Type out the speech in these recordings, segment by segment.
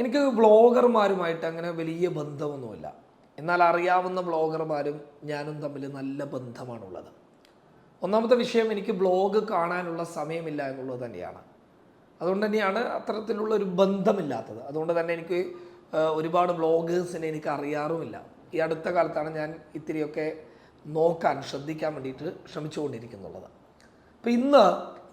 എനിക്ക് വ്ളോഗർമാരുമായിട്ട് അങ്ങനെ വലിയ ബന്ധമൊന്നുമില്ല. എന്നാൽ അറിയാവുന്ന വ്ളോഗർമാരും ഞാനും തമ്മിൽ നല്ല ബന്ധമാണുള്ളത്. ഒന്നാമത്തെ വിഷയം എനിക്ക് ബ്ലോഗ് കാണാനുള്ള സമയമില്ല എന്നുള്ളത് തന്നെയാണ്. അതുകൊണ്ട് തന്നെയാണ് അത്തരത്തിലുള്ള ഒരു ബന്ധമില്ലാത്തത്. അതുകൊണ്ട് തന്നെ എനിക്ക് ഒരുപാട് വ്ളോഗേഴ്സിനെ എനിക്ക് അറിയാറുമില്ല. ഈ അടുത്ത കാലത്താണ് ഞാൻ ഇത്തിരിയൊക്കെ നോക്കാൻ ശ്രദ്ധിക്കാൻ വേണ്ടിയിട്ട് ശ്രമിച്ചുകൊണ്ടിരിക്കുന്നുള്ളത്. അപ്പോൾ ഇന്ന്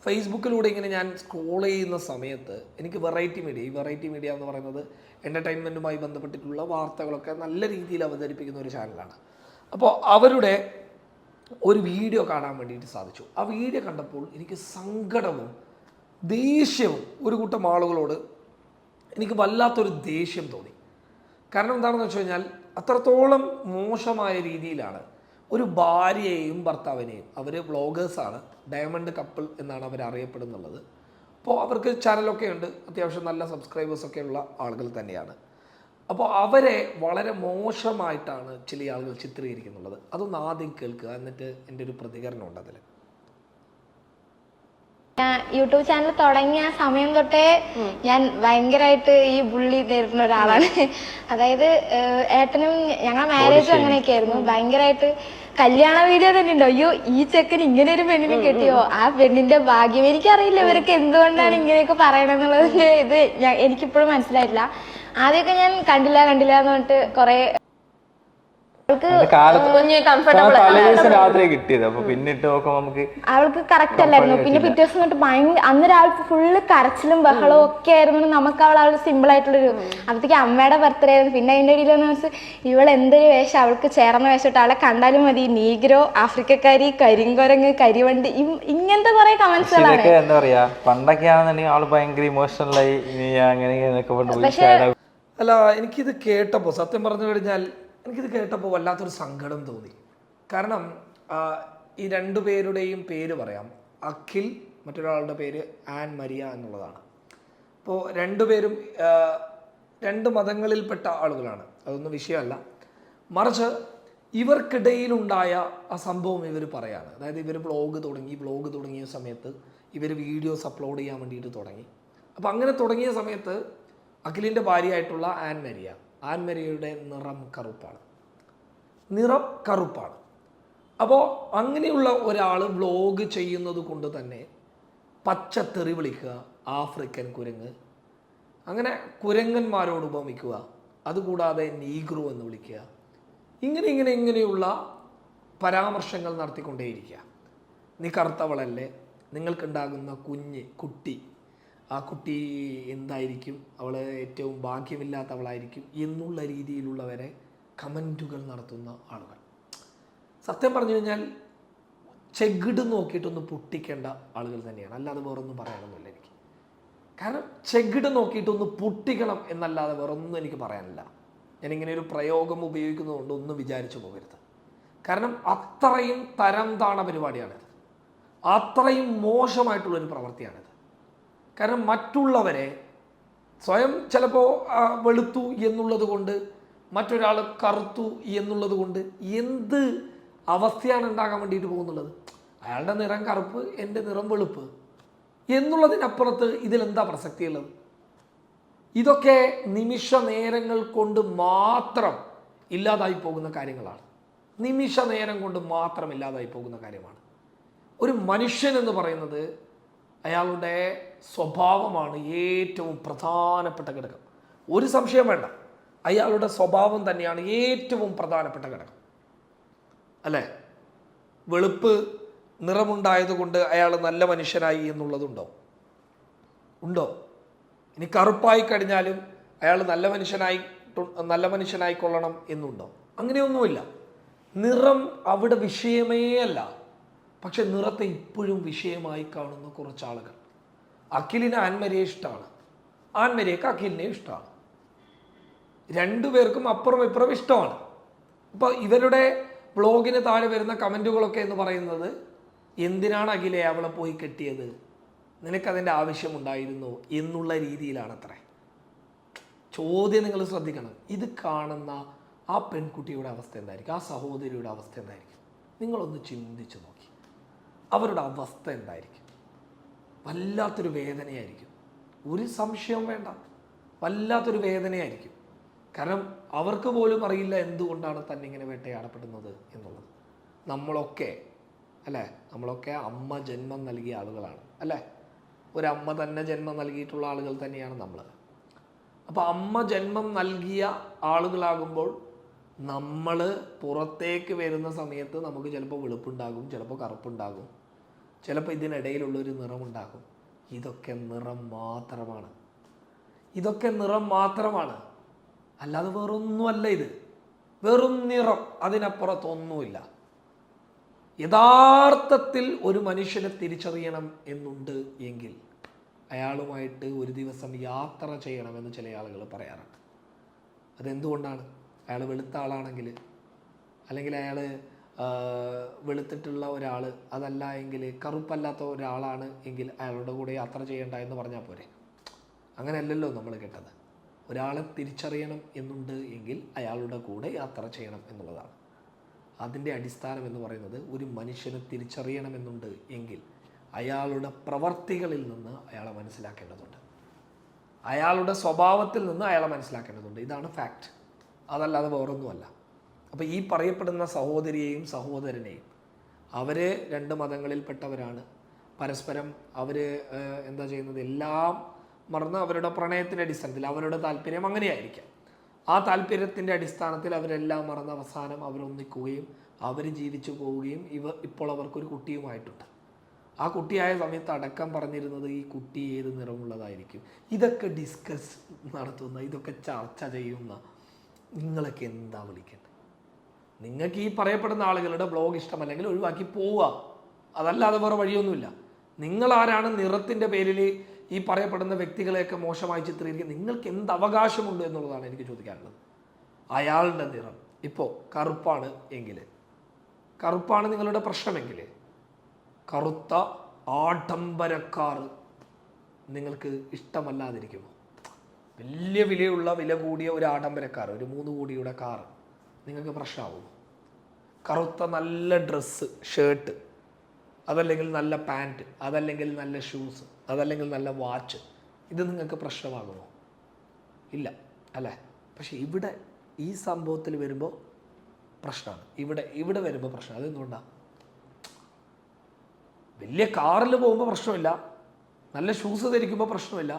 ഫേസ്ബുക്കിലൂടെ ഇങ്ങനെ ഞാൻ സ്ക്രോൾ ചെയ്യുന്ന സമയത്ത് എനിക്ക് വെറൈറ്റി മീഡിയ ഈ വെറൈറ്റി മീഡിയ എന്ന് പറയുന്നത് എന്റർടൈൻമെന്റുമായി ബന്ധപ്പെട്ടിട്ടുള്ള വാർത്തകളൊക്കെ നല്ല രീതിയിൽ അവതരിപ്പിക്കുന്ന ഒരു ചാനലാണ് അപ്പോൾ അവരുടെ ഒരു വീഡിയോ കാണാൻ വേണ്ടിയിട്ട് സാധിച്ചു. ആ വീഡിയോ കണ്ടപ്പോൾ എനിക്ക് സങ്കടവും ദേഷ്യവും ഒരു കൂട്ടം ആളുകളോട് എനിക്ക് വല്ലാത്തൊരു ദേഷ്യം തോന്നി. കാരണം എന്താണെന്ന് വെച്ച് കഴിഞ്ഞാൽ അത്രത്തോളം മോശമായ രീതിയിലാണ് ഒരു ഭാര്യയെയും ഭർത്താവിനെയും. അവർ വ്ളോഗേഴ്സാണ് ഡയമണ്ട് കപ്പിൾ എന്നാണ് അവർ അറിയപ്പെടുന്നുള്ളത്. അപ്പോൾ അവർക്ക് ചാനലൊക്കെ ഉണ്ട്. അത്യാവശ്യം നല്ല സബ്സ്ക്രൈബേഴ്സൊക്കെ ഉള്ള ആളുകൾ തന്നെയാണ്. അപ്പോൾ അവരെ വളരെ മോശമായിട്ടാണ് ചില ആളുകൾ ചിത്രീകരിക്കുന്നുള്ളത് അതൊന്ന് ആദ്യം കേൾക്കുക. എന്നിട്ട് എന്റെ ഒരു പ്രതികരണം ഉണ്ട് അതിൽ ഞാൻ യൂട്യൂബ് ചാനൽ തുടങ്ങിയ സമയം തൊട്ടേ ഞാൻ ഭയങ്കരമായിട്ട് ഈ ബുള്ളി നേരിടുന്ന ഒരാളാണ്. അതായത് ഏട്ടനും ഞങ്ങളെ മാരേജും അങ്ങനെയൊക്കെ ആയിരുന്നു. ഭയങ്കരമായിട്ട് കല്യാണ വീഡിയോ തന്നെ ഉണ്ടോ? അയ്യോ ഈ ചെക്കൻ ഇങ്ങനെ ഒരു പെണ്ണിനെ കെട്ടിയോ? ആ പെണ്ണിന്റെ ഭാഗ്യം എനിക്കറിയില്ല. ഇവർക്ക് എന്തുകൊണ്ടാണ് ഇങ്ങനെയൊക്കെ പറയണമെന്നുള്ളതിന്റെ ഇത് എനിക്കിപ്പോഴും മനസ്സിലായിട്ടില്ല. ആദ്യമൊക്കെ ഞാൻ കണ്ടില്ല കണ്ടില്ല എന്ന് പറഞ്ഞിട്ട് കുറെ അവൾക്ക് അത് കാലത്ത് കുഞ്ഞ് കംഫർട്ടബിൾ തലേ ദിവസം രാത്രി കിട്ടിയത്. അപ്പൊ പിന്നിട്ട് നോക്കുമ്പോ നമുക്ക് അവൾക്ക് കറക്റ്റ് അല്ലായിരുന്നു. പിന്നെ പിറ്റേ ദിവസം തൊട്ട് ഭയങ്കര അന്ന് രാവിലെ ഫുള്ള് കരച്ചിലും ബഹളവും ഒക്കെ ആയിരുന്നു. നമുക്ക് അവൾ അവൾ സിമ്പിൾ ആയിട്ടുള്ളൊരു അപ്പത്തേക്ക് അമ്മയുടെ ബർത്ത്ഡേ ആയിരുന്നു. പിന്നെ അതിന്റെ ഇടയിൽ എന്ന് വെച്ചാൽ ഇവൾ എന്തൊരു വേഷം അവൾക്ക് ചേർന്ന വേഷം ഇട്ട് അവളെ കണ്ടാലും മതി. നീഗ്രോ ആഫ്രിക്കക്കാരി കരിങ്കൊരങ്ങ് കരിവണ്ടി ഇങ്ങനത്തെ കുറെ കമന്റ്സുകളാണ് എന്താ പറയാ പണ്ടൊക്കെ ആണെന്നുണ്ടെങ്കിൽ ഭയങ്കര ഇമോഷണലായി അങ്ങനെ. അല്ല എനിക്കിത് കേട്ടപ്പോ സത്യം പറഞ്ഞു കഴിഞ്ഞാൽ എനിക്കിത് കേട്ടപ്പോൾ വല്ലാത്തൊരു സങ്കടം തോന്നി. കാരണം ഈ രണ്ടു പേരുടെയും പേര് പറയാം. അഖിൽ മറ്റൊരാളുടെ പേര് ആൻ മരിയ എന്നുള്ളതാണ്. അപ്പോൾ രണ്ടുപേരും രണ്ട് മതങ്ങളിൽപ്പെട്ട ആളുകളാണ്. അതൊന്നും വിഷയമല്ല. മറിച്ച് ഇവർക്കിടയിലുണ്ടായ ആ സംഭവം ഇവർ പറയാണ്. അതായത് ഇവർ ബ്ലോഗ് തുടങ്ങി ബ്ലോഗ് തുടങ്ങിയ സമയത്ത് ഇവർ വീഡിയോസ് അപ്ലോഡ് ചെയ്യാൻ വേണ്ടിയിട്ട് തുടങ്ങി. അപ്പോൾ അങ്ങനെ തുടങ്ങിയ സമയത്ത് അഖിലിന്റെ ഭാര്യയായിട്ടുള്ള ആൻ മരിയ. ആൻ മരിയയുടെ നിറം കറുപ്പാണ്. നിറം കറുപ്പാണ്. അപ്പോൾ അങ്ങനെയുള്ള ഒരാൾ വ്ലോഗ് ചെയ്യുന്നത് കൊണ്ട് തന്നെ പച്ച തെറി വിളിക്കുക ആഫ്രിക്കൻ കുരങ്ങ് അങ്ങനെ കുരങ്ങന്മാരോട് ഉപമിക്കുക അതുകൂടാതെ നീഗ്രോ എന്ന് വിളിക്കുക ഇങ്ങനെ ഇങ്ങനെ ഇങ്ങനെയുള്ള പരാമർശങ്ങൾ നടത്തിക്കൊണ്ടേയിരിക്കുക. നീ കറുത്തവളല്ലേ നിങ്ങൾക്കുണ്ടാകുന്ന കുഞ്ഞ് കുട്ടി ആ കുട്ടി എന്തായിരിക്കും? അവൾ ഏറ്റവും ഭാഗ്യമില്ലാത്തവളായിരിക്കും എന്നുള്ള രീതിയിലുള്ളവരെ കമന്റുകൾ നടത്തുന്ന ആളുകൾ. സത്യം പറഞ്ഞു കഴിഞ്ഞാൽ ചെകിട് നോക്കിയിട്ടൊന്ന് പൊട്ടിക്കേണ്ട ആളുകൾ തന്നെയാണ്. അല്ലാതെ വേറൊന്നും പറയാനൊന്നുമില്ല എനിക്ക്. കാരണം ചെകിട് നോക്കിയിട്ടൊന്ന് പൊട്ടിക്കണം എന്നല്ലാതെ വേറൊന്നും എനിക്ക് പറയാനില്ല. ഞാനിങ്ങനെ ഒരു പ്രയോഗം ഉപയോഗിക്കുന്നതുകൊണ്ട് ഒന്നും വിചാരിച്ചു പോകരുത്. കാരണം അത്രയും തരം താണ പരിപാടിയാണിത്. അത്രയും മോശമായിട്ടുള്ളൊരു പ്രവൃത്തിയാണിത്. കാരണം മറ്റുള്ളവരെ സ്വയം ചിലപ്പോൾ വെളുത്തു എന്നുള്ളത് കൊണ്ട് മറ്റൊരാൾ കറുത്തു എന്നുള്ളത് കൊണ്ട് എന്ത് അവസ്ഥയാണ് ഉണ്ടാകാൻ വേണ്ടിയിട്ട് പോകുന്നുള്ളത്? അയാളുടെ നിറം കറുപ്പ് എന്റെ നിറം വെളുപ്പ് എന്നുള്ളതിനപ്പുറത്ത് ഇതിലെന്താ പ്രസക്തിയുള്ളത്? ഇതൊക്കെ നിമിഷ നേരങ്ങൾ കൊണ്ട് മാത്രം ഇല്ലാതായി പോകുന്ന കാര്യങ്ങളാണ്. നിമിഷ നേരം കൊണ്ട് മാത്രം ഇല്ലാതായി പോകുന്ന കാര്യമാണ്. ഒരു മനുഷ്യൻ എന്ന് പറയുന്നത് അയാളുടെ സ്വഭാവമാണ് ഏറ്റവും പ്രധാനപ്പെട്ട ഘടകം. ഒരു സംശയം വേണ്ട. അയാളുടെ സ്വഭാവം തന്നെയാണ് ഏറ്റവും പ്രധാനപ്പെട്ട ഘടകം. അല്ലേ? വെളുപ്പ് നിറമുണ്ടായതുകൊണ്ട് അയാൾ നല്ല മനുഷ്യനായി എന്നുള്ളതുണ്ടോ? ഉണ്ടോ? ഇനി കറുപ്പായി കഴിഞ്ഞാലും അയാൾ നല്ല മനുഷ്യനായി നല്ല മനുഷ്യനായി കൊള്ളണം എന്നുണ്ടോ? അങ്ങനെയൊന്നുമില്ല. നിറം അവിടെ വിഷയമേ അല്ല. പക്ഷെ നിറത്തെ ഇപ്പോഴും വിഷയമായി കാണുന്ന കുറച്ച് ആളുകൾ അഖിലിന് ആൻമരിയെ ഇഷ്ടമാണ്. ആൻമരിയക്ക് അഖിലിനെ ഇഷ്ടമാണ്. രണ്ടുപേർക്കും അപ്പുറം ഇപ്പുറം ഇഷ്ടമാണ്. അപ്പോൾ ഇവരുടെ ബ്ലോഗിന് താഴെ വരുന്ന കമന്റുകളൊക്കെ എന്ന് പറയുന്നത് എന്തിനാണ് അഖിലെ അവളെ പോയി കെട്ടിയത്? നിനക്കതിന്റെ ആവശ്യമുണ്ടായിരുന്നു എന്നുള്ള രീതിയിലാണ് അത്രേ ചോദ്യം നിങ്ങൾ ശ്രദ്ധിക്കണം. ഇത് കാണുന്ന ആ പെൺകുട്ടിയുടെ അവസ്ഥ എന്തായിരിക്കും? ആ സഹോദരിയുടെ അവസ്ഥ എന്തായിരിക്കും? നിങ്ങളൊന്ന് ചിന്തിച്ച് നോക്കി. അവരുടെ അവസ്ഥ എന്തായിരിക്കും? വല്ലാത്തൊരു വേദനയായിരിക്കും. ഒരു സംശയവും വേണ്ട. വല്ലാത്തൊരു വേദനയായിരിക്കും. കാരണം അവർക്ക് പോലും അറിയില്ല എന്തുകൊണ്ടാണ് തന്നെ ഇങ്ങനെ വേട്ടയാടപ്പെടുന്നത് എന്നുള്ളത്. നമ്മളൊക്കെ അല്ലേ? നമ്മളൊക്കെ അമ്മ ജന്മം നൽകിയ ആളുകളാണ് അല്ലേ? ഒരമ്മ തന്നെ ജന്മം നൽകിയിട്ടുള്ള ആളുകൾ തന്നെയാണ് നമ്മൾ അപ്പോൾ അമ്മ ജന്മം നൽകിയ ആളുകളാകുമ്പോൾ നമ്മൾ പുറത്തേക്ക് വരുന്ന സമയത്ത് നമുക്ക് ചിലപ്പോൾ വെളുപ്പുണ്ടാകും ചിലപ്പോൾ കറുപ്പുണ്ടാകും. ചിലപ്പോൾ ഇതിനിടയിലുള്ളൊരു നിറമുണ്ടാകും. ഇതൊക്കെ നിറം മാത്രമാണ്. ഇതൊക്കെ നിറം മാത്രമാണ്. അല്ലാതെ വേറൊന്നുമല്ല ഇത്. വെറും നിറം അതിനപ്പുറത്തൊന്നുമില്ല. യഥാർത്ഥത്തിൽ ഒരു മനുഷ്യനെ തിരിച്ചറിയണം എന്നുണ്ട് എങ്കിൽ അയാളുമായിട്ട് ഒരു ദിവസം യാത്ര ചെയ്യണമെന്ന് ചില ആളുകൾ പറയാറുണ്ട്. അതെന്തുകൊണ്ടാണ്? അയാൾ വെളുത്ത ആളാണെങ്കിൽ അല്ലെങ്കിൽ അയാൾ വെളുത്തിട്ടുള്ള ഒരാൾ അതല്ല എങ്കിൽ കറുപ്പല്ലാത്ത ഒരാളാണ് എങ്കിൽ അയാളുടെ കൂടെ യാത്ര ചെയ്യണ്ട എന്ന് പറഞ്ഞാൽ പോരെ. അങ്ങനെയല്ലല്ലോ നമ്മൾ കേട്ടത്. ഒരാളെ തിരിച്ചറിയണം എന്നുണ്ട് എങ്കിൽ അയാളുടെ കൂടെ യാത്ര ചെയ്യണം എന്നുള്ളതാണ്. അതിന്റെ അടിസ്ഥാനം എന്ന് പറയുന്നത് ഒരു മനുഷ്യനെ തിരിച്ചറിയണമെന്നുണ്ട് എങ്കിൽ അയാളുടെ പ്രവർത്തികളിൽ നിന്ന് അയാളെ മനസ്സിലാക്കേണ്ടതുണ്ട്. അയാളുടെ സ്വഭാവത്തിൽ നിന്ന് അയാളെ മനസ്സിലാക്കേണ്ടതുണ്ട്. ഇതാണ് ഫാക്റ്റ് അതല്ലാതെ വേറൊന്നുമല്ല. അപ്പോൾ ഈ പറയപ്പെടുന്ന സഹോദരിയെയും സഹോദരനെയും അവർ രണ്ട് മതങ്ങളിൽപ്പെട്ടവരാണ്. പരസ്പരം അവർ എന്താ ചെയ്യുന്നത്? എല്ലാം മറന്ന് അവരുടെ പ്രണയത്തിന്റെ അടിസ്ഥാനത്തിൽ അവരുടെ താല്പര്യം അങ്ങനെയായിരിക്കാം. ആ താല്പര്യത്തിന്റെ അടിസ്ഥാനത്തിൽ അവരെല്ലാം മറന്ന് അവസാനം അവരൊന്നിക്കുകയും അവർ ജീവിച്ചു പോവുകയും ഇവ ഇപ്പോൾ അവർക്കൊരു കുട്ടിയുമായിട്ടുണ്ട്. ആ കുട്ടിയായ സമയത്ത് അടക്കം പറഞ്ഞിരുന്നത് ഈ കുട്ടി ഏത് നിറമുള്ളതായിരിക്കും? ഇതൊക്കെ ഡിസ്കസ് നടത്തുന്ന ഇതൊക്കെ ചർച്ച ചെയ്യുന്ന നിങ്ങളൊക്കെ എന്താ വിളിക്കേണ്ടത്? നിങ്ങൾക്ക് ഈ പറയപ്പെടുന്ന ആളുകളുടെ ബ്ലോഗ് ഇഷ്ടമല്ലെങ്കിൽ ഒഴിവാക്കി പോവുക. അതല്ലാതെ വേറെ വഴിയൊന്നുമില്ല. നിങ്ങളാരാണ് നിറത്തിന്റെ പേരിൽ ഈ പറയപ്പെടുന്ന വ്യക്തികളെയൊക്കെ മോശമായി ചിത്രീകരിക്കുക നിങ്ങൾക്ക് എന്ത് അവകാശമുണ്ട് എന്നുള്ളതാണ് എനിക്ക് ചോദിക്കാനുള്ളത്. അയാളുടെ നിറം. ഇപ്പോൾ കറുപ്പാണ് എങ്കിൽ കറുപ്പാണ് നിങ്ങളുടെ പ്രശ്നമെങ്കിൽ കറുത്ത ആഡംബരക്കാർ നിങ്ങൾക്ക് ഇഷ്ടമല്ലാതിരിക്കുമോ? വലിയ വിലയുള്ള വില കൂടിയ ഒരു ആഡംബരക്കാർ ഒരു മൂന്ന് കോടിയുടെ കാർ. നിങ്ങൾക്ക് പ്രശ്നമാവും കറുത്ത നല്ല ഡ്രസ്സ് ഷർട്ട് അതല്ലെങ്കിൽ നല്ല പാന്റ് അതല്ലെങ്കിൽ നല്ല ഷൂസ് അതല്ലെങ്കിൽ നല്ല വാച്ച് ഇത് നിങ്ങൾക്ക് പ്രശ്നമാകുമോ? ഇല്ല അല്ലേ? പക്ഷേ ഇവിടെ ഈ സംഭവത്തിൽ വരുമ്പോൾ പ്രശ്നമാണ് ഇവിടെ ഇവിടെ വരുമ്പോൾ പ്രശ്നം അതെന്തുകൊണ്ടാണ് വലിയ കാറിൽ പോകുമ്പോൾ പ്രശ്നമില്ല. നല്ല ഷൂസ് ധരിക്കുമ്പോൾ പ്രശ്നമില്ല.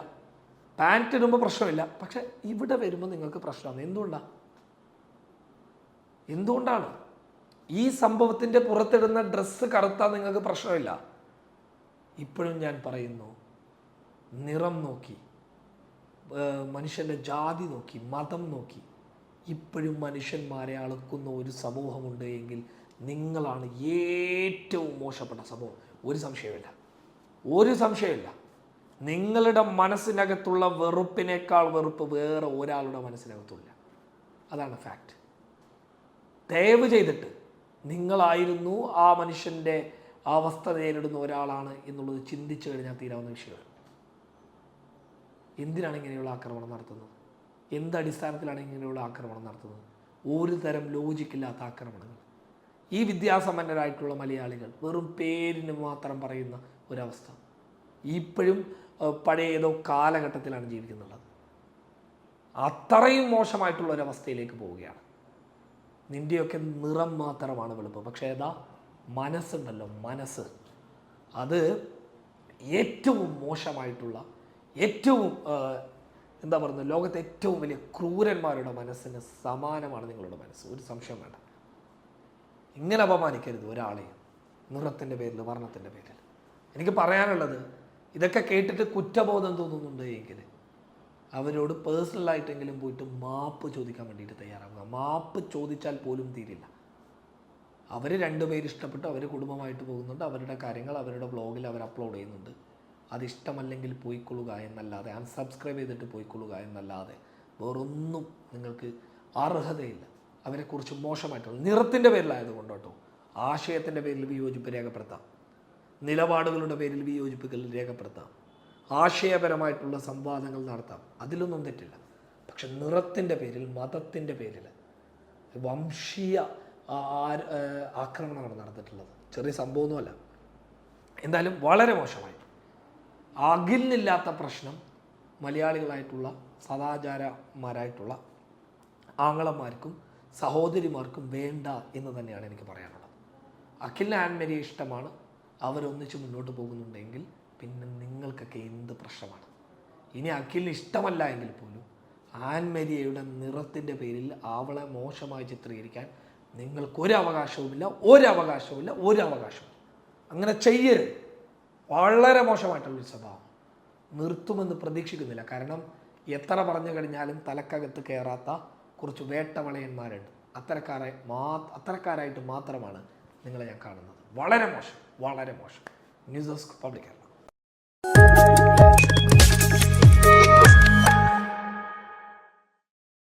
പാന്റ് ഇടുമ്പോൾ പ്രശ്നമില്ല. പക്ഷേ ഇവിടെ വരുമ്പോൾ നിങ്ങൾക്ക് പ്രശ്നമാണ്. എന്തുകൊണ്ടാണ് എന്തുകൊണ്ടാണ്? ഈ സംഭവത്തിന്റെ പുറത്തിടുന്ന ഡ്രസ്സ് കറുത്താൽ നിങ്ങൾക്ക് പ്രശ്നമില്ല. ഇപ്പോഴും ഞാൻ പറയുന്നു നിറം നോക്കി മനുഷ്യന്റെ ജാതി നോക്കി മതം നോക്കി ഇപ്പോഴും മനുഷ്യന്മാരെ അളക്കുന്ന ഒരു സമൂഹമുണ്ട് എങ്കിൽ നിങ്ങളാണ് ഏറ്റവും മോശപ്പെട്ട സമൂഹം. ഒരു സംശയമില്ല ഒരു സംശയമില്ല നിങ്ങളുടെ മനസ്സിനകത്തുള്ള വെറുപ്പിനേക്കാൾ വെറുപ്പ് വേറെ ഒരാളുടെ മനസ്സിനകത്തുമില്ല. അതാണ് ഫാക്റ്റ് ദയവ് ചെയ്തിട്ട് നിങ്ങളായിരുന്നു ആ മനുഷ്യന്റെ അവസ്ഥ നേരിടുന്ന ഒരാളാണ് എന്നുള്ളത് ചിന്തിച്ചു കഴിഞ്ഞാൽ തീരാവുന്ന വിഷയമാണ്. എന്തിനാണ് ഇങ്ങനെയുള്ള ആക്രമണം നടത്തുന്നത്? എന്ത് അടിസ്ഥാനത്തിലാണ് ഇങ്ങനെയുള്ള ആക്രമണം നടത്തുന്നത്? ഒരു തരം ലോജിക്കില്ലാത്ത ആക്രമണങ്ങൾ. ഈ വിദ്യാസമ്പന്നരായിട്ടുള്ള മലയാളികൾ വെറും പേരിന് മാത്രം പറയുന്ന ഒരവസ്ഥ. ഇപ്പോഴും പഴയ ഏതോ കാലഘട്ടത്തിലാണ് ജീവിക്കുന്നുള്ളത് അത്രയും മോശമായിട്ടുള്ള ഒരവസ്ഥയിലേക്ക് പോവുകയാണ്. നിന്റെയൊക്കെ നിറം മാത്രമാണ് വെളുപ്പ്. പക്ഷേ ഏതാ? മനസ്സുണ്ടല്ലോ മനസ്സ്. അത് ഏറ്റവും മോശമായിട്ടുള്ള ഏറ്റവും എന്താ പറയുന്നത് ലോകത്തെ ഏറ്റവും വലിയ ക്രൂരന്മാരുടെ മനസ്സിന് സമാനമാണ് നിങ്ങളുടെ മനസ്സ്. ഒരു സംശയം വേണ്ട. ഇങ്ങനെ അപമാനിക്കരുത് ഒരാളെ നിറത്തിന്റെ പേരിൽ വർണത്തിന്റെ പേരിൽ. എനിക്ക് പറയാനുള്ളത് ഇതൊക്കെ കേട്ടിട്ട് കുറ്റബോധം തോന്നുന്നുണ്ട് എങ്കിൽ അവരോട് പേഴ്സണലായിട്ടെങ്കിലും പോയിട്ട് മാപ്പ് ചോദിക്കാൻ വേണ്ടിയിട്ട് തയ്യാറാവുക. മാപ്പ് ചോദിച്ചാൽ പോലും തീരില്ല. അവർ രണ്ടുപേര് ഇഷ്ടപ്പെട്ടു അവർ കുടുംബമായിട്ട് പോകുന്നുണ്ട് അവരുടെ കാര്യങ്ങൾ അവരുടെ ബ്ലോഗിൽ അവർ അപ്ലോഡ് ചെയ്യുന്നുണ്ട്. അതിഷ്ടമല്ലെങ്കിൽ പോയിക്കൊള്ളുക എന്നല്ലാതെ അൺസബ്സ്ക്രൈബ് ചെയ്തിട്ട് പോയിക്കൊള്ളുക എന്നല്ലാതെ വേറൊന്നും നിങ്ങൾക്ക് അർഹതയില്ല. അവരെക്കുറിച്ച് മോശമായിട്ടുള്ള നിറത്തിന്റെ പേരിലായതുകൊണ്ട് കേട്ടോ. ആശയത്തിന്റെ പേരിൽ വിയോജിപ്പ് രേഖപ്പെടുത്താം. നിലപാടുകളുടെ പേരിൽ വിയോജിപ്പുകൾ രേഖപ്പെടുത്താം. ആശയപരമായിട്ടുള്ള സംവാദങ്ങൾ നടത്താം. അതിലൊന്നും തെറ്റില്ല. പക്ഷെ നിറത്തിന്റെ പേരിൽ മതത്തിന്റെ പേരിൽ വംശീയ ആക്രമണമാണ് നടന്നിട്ടുള്ളത്. ചെറിയ സംഭവമൊന്നുമല്ല. എന്തായാലും വളരെ മോശമായി. അകിലിനില്ലാത്ത പ്രശ്നം മലയാളികളായിട്ടുള്ള സദാചാരന്മാരായിട്ടുള്ള ആങ്ങളന്മാർക്കും സഹോദരിമാർക്കും വേണ്ട എന്ന് തന്നെയാണ് എനിക്ക് പറയാനുള്ളത്. അഖിലിന് ആൻമരിയെ ഇഷ്ടമാണ്. അവരൊന്നിച്ച് മുന്നോട്ട് പോകുന്നുണ്ടെങ്കിൽ പിന്നെ നിങ്ങൾക്കൊക്കെ എന്ത് പ്രശ്നമാണ്? ഇനി അഖിലിന് ഇഷ്ടമല്ല എങ്കിൽ പോലും ആൻമരിയയുടെ നിറത്തിന്റെ പേരിൽ അവളെ മോശമായി ചിത്രീകരിക്കാൻ നിങ്ങൾക്ക് ഒരു അവകാശവുമില്ല ഒരു അവകാശവുമില്ല ഒരു അവകാശവും അങ്ങനെ ചെയ്യരുത്. വളരെ മോശമായിട്ടുള്ളൊരു സ്വഭാവം. നിർത്തുമെന്ന് പ്രതീക്ഷിക്കുന്നില്ല. കാരണം എത്ര പറഞ്ഞു കഴിഞ്ഞാലും തലക്കകത്ത് കയറാത്ത കുറച്ച് വേട്ടവളയന്മാരുണ്ട്. അത്തരക്കാരെ മാ അത്തരക്കാരായിട്ട് മാത്രമാണ് നിങ്ങളെ ഞാൻ കാണുന്നത്. വളരെ മോശം വളരെ മോശം. News desk public. Música